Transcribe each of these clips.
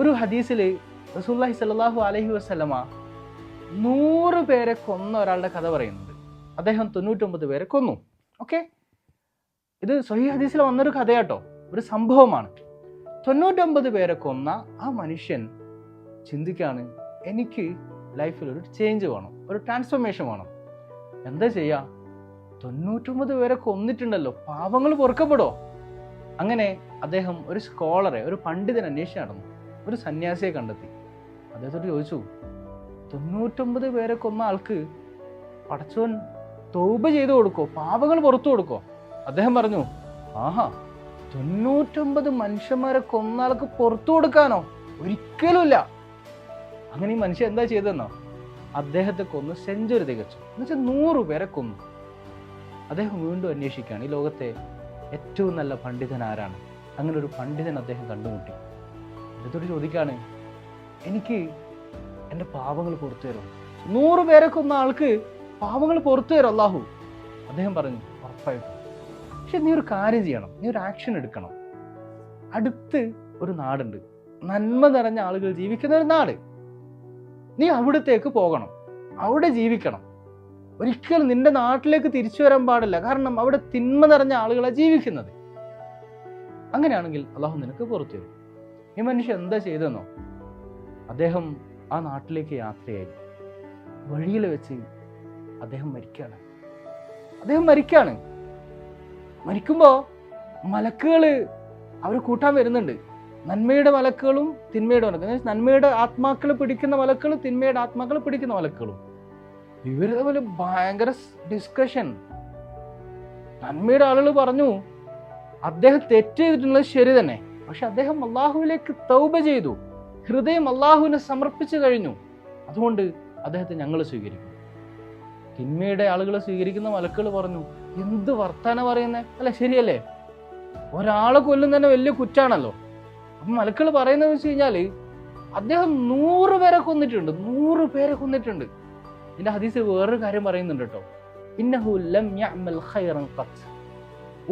ഒരു ഹദീസിൽ റസൂല്ലാഹി സല്ലാഹു അലഹി വസ്ലമ നൂറ് പേരെ കൊന്ന ഒരാളുടെ കഥ പറയുന്നുണ്ട്. അദ്ദേഹം തൊണ്ണൂറ്റൊമ്പത് പേരെ കൊന്നു. ഓക്കെ ഇത് സൊഹി ഹദീസിൽ വന്നൊരു കഥയാട്ടോ. ഒരു സംഭവമാണ്. തൊണ്ണൂറ്റൊമ്പത് പേരെ കൊന്ന ആ മനുഷ്യൻ ചിന്തിക്കാണ് എനിക്ക് ലൈഫിൽ ഒരു ചേഞ്ച് വേണം ഒരു ട്രാൻസ്ഫോർമേഷൻ വേണം. എന്താ ചെയ്യുക തൊണ്ണൂറ്റൊമ്പത് പേരെ കൊന്നിട്ടുണ്ടല്ലോ പാവങ്ങൾ പൊറുക്കപ്പെടോ അങ്ങനെ അദ്ദേഹം ഒരു സ്കോളറെ ഒരു പണ്ഡിതൻ അന്വേഷിച്ച് നടന്നു. ഒരു സന്യാസിയെ കണ്ടെത്തി. അദ്ദേഹത്തോട് ചോദിച്ചു തൊണ്ണൂറ്റൊമ്പത് പേരെ കൊന്ന ആൾക്ക് പടച്ചവൻ തൗബ ചെയ്തു കൊടുക്കോ? പാപങ്ങൾ പുറത്തു കൊടുക്കോ? അദ്ദേഹം പറഞ്ഞു ആഹാ തൊണ്ണൂറ്റൊമ്പത് മനുഷ്യന്മാരെ കൊന്ന ആൾക്ക് പുറത്തു കൊടുക്കാനോ? ഒരിക്കലുമില്ല. അങ്ങനെ ഈ മനുഷ്യൻ എന്താ ചെയ്തെന്നോ അദ്ദേഹത്തെ കൊന്ന് സെഞ്ചുറി തികച്ചു. എന്നുവെച്ചാൽ നൂറ് പേരെ കൊന്നു. അദ്ദേഹം വീണ്ടും അന്വേഷിക്കുകയാണ് ഈ ലോകത്തെ ഏറ്റവും നല്ല പണ്ഡിതൻ ആരാണ്? അങ്ങനെ ഒരു പണ്ഡിതൻ അദ്ദേഹം കണ്ടുമുട്ടി. അദ്ദേഹത്തോട് ചോദിക്കാണ് എനിക്ക് എന്റെ പാവങ്ങൾ പുറത്തു തരും നൂറ് പേരെ കൊന്ന ആൾക്ക് പാവങ്ങൾ പുറത്തു തരും അള്ളാഹു അദ്ദേഹം പറഞ്ഞു ഉറപ്പായിട്ടും. പക്ഷെ നീ ഒരു കാര്യം ചെയ്യണം. നീ ഒരു ആക്ഷൻ എടുക്കണം. അടുത്ത് ഒരു നാടുണ്ട്. നന്മ നിറഞ്ഞ ആളുകൾ ജീവിക്കുന്ന ഒരു നാട്. നീ അവിടത്തേക്ക് പോകണം. അവിടെ ജീവിക്കണം. ഒരിക്കലും നിന്റെ നാട്ടിലേക്ക് തിരിച്ചു വരാൻ പാടില്ല. കാരണം അവിടെ തിന്മ നിറഞ്ഞ ആളുകളാണ് ജീവിക്കുന്നത്. അങ്ങനെയാണെങ്കിൽ അള്ളാഹു നിനക്ക് പുറത്തു വരും ഈ മനുഷ്യൻ എന്താ ചെയ്തെന്നോ അദ്ദേഹം ആ നാട്ടിലേക്ക് യാത്രയായി. വഴിയിൽ വെച്ച് അദ്ദേഹം മരിക്കുകയാണ് അദ്ദേഹം മരിക്കുകയാണ് മരിക്കുമ്പോൾ മലക്കുകൾ അവർ കൂട്ടാൻ വരുന്നുണ്ട്. നന്മയുടെ മലക്കുകളും തിന്മയുടെ മലക്കുകളും. നന്മയുടെ ആത്മാക്കൾ പിടിക്കുന്ന മലക്കുകളും തിന്മയുടെ ആത്മാക്കൾ പിടിക്കുന്ന മലക്കുകളും. ഇവർ തമ്മിൽ ഭയങ്കര ഡിസ്കഷൻ നന്മയുടെ ആളുകൾ പറഞ്ഞു അദ്ദേഹം തെറ്റ് ചെയ്തിട്ടുള്ളത് ശരി തന്നെ. പക്ഷെ അദ്ദേഹം അള്ളാഹുവിലേക്ക് തൗബ ചെയ്തു. ഹൃദയം അള്ളാഹുവിനെ സമർപ്പിച്ചു കഴിഞ്ഞു. അതുകൊണ്ട് അദ്ദേഹത്തെ ഞങ്ങൾ സ്വീകരിക്കും. തിന്മയുടെ ആളുകളെ സ്വീകരിക്കുന്ന മലക്കുകൾ പറഞ്ഞു എന്ത് വർത്താന പറയുന്നേ? അല്ല ശരിയല്ലേ? ഒരാളെ കൊല്ലും തന്നെ വലിയ കുറ്റാണല്ലോ. അപ്പം മലക്കൾ പറയുന്നത് വെച്ച് കഴിഞ്ഞാൽ അദ്ദേഹം നൂറ് പേരെ കൊന്നിട്ടുണ്ട് നൂറ് പേരെ കൊന്നിട്ടുണ്ട്. ഇതിന്റെ ഹദീസ് വേറൊരു കാര്യം പറയുന്നുണ്ട് കേട്ടോ. ഇന്നഹു ലം യഅമൽ ഖൈറൻ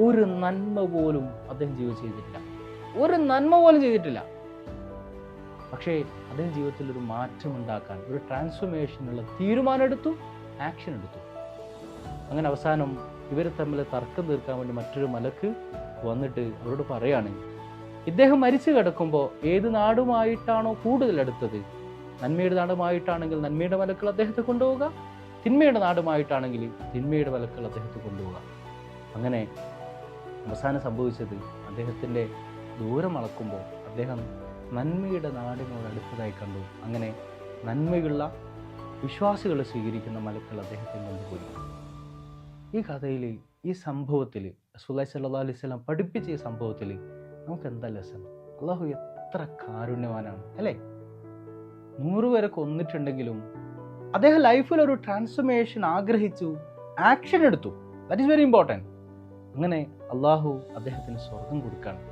ഒരു നന്മ പോലും അദ്ദേഹം ചെയ്തിട്ടില്ല. ഒരു നന്മ പോലും ചെയ്തിട്ടില്ല. പക്ഷേ അദ്ദേഹം ജീവിതത്തിൽ ഒരു മാറ്റം ഉണ്ടാക്കാൻ ഒരു ട്രാൻസ്ഫോർമേഷനുള്ള തീരുമാനം എടുത്തു ആക്ഷൻ എടുത്തു. അങ്ങനെ അവസാനം ഇവർ തമ്മിൽ തർക്കം തീർക്കാൻ വേണ്ടി മറ്റൊരു മലക്ക് വന്നിട്ട് അവരോട് പറയാണ് ഇദ്ദേഹം മരിച്ചു കിടക്കുമ്പോൾ ഏത് നാടുമായിട്ടാണോ കൂടുതൽ അടുത്തത്? നന്മയുടെ നാടുമായിട്ടാണെങ്കിൽ നന്മയുടെ മലക്കൾ അദ്ദേഹത്തെ കൊണ്ടുപോവുക തിന്മയുടെ നാടുമായിട്ടാണെങ്കിൽ തിന്മയുടെ മലക്കൾ അദ്ദേഹത്തെ കൊണ്ടുപോവുക. അങ്ങനെ അവസാനം സംഭവിച്ചത് അദ്ദേഹത്തിന്റെ ദൂരം അളക്കുമ്പോൾ അദ്ദേഹം നന്മയുടെ നാടിനോട് അടുത്തതായി കണ്ടു. അങ്ങനെ നന്മയുള്ള വിശ്വാസികളെ സ്വീകരിക്കുന്ന മലക്കൾ അദ്ദേഹത്തെ കൊണ്ടുപോയി ഈ കഥയിൽ ഈ സംഭവത്തിൽ സുലൈ സല്ലാ അലൈഹി സ്വലാം പഠിപ്പിച്ച ഈ സംഭവത്തിൽ നമുക്ക് എന്താ ലെസൺ അള്ളാഹു എത്ര കാരുണ്യവാനാണ് അല്ലേ? നൂറ് പേരെ കൊന്നിട്ടുണ്ടെങ്കിലും അദ്ദേഹം ലൈഫിൽ ഒരു ട്രാൻസ്ഫർമേഷൻ ആഗ്രഹിച്ചു ആക്ഷൻ എടുത്തു. ദാറ്റ് ഈസ് വെരി ഇമ്പോർട്ടന്റ് അങ്ങനെ അള്ളാഹു അദ്ദേഹത്തിന് സ്വർഗം കൊടുക്കുകയാണ്.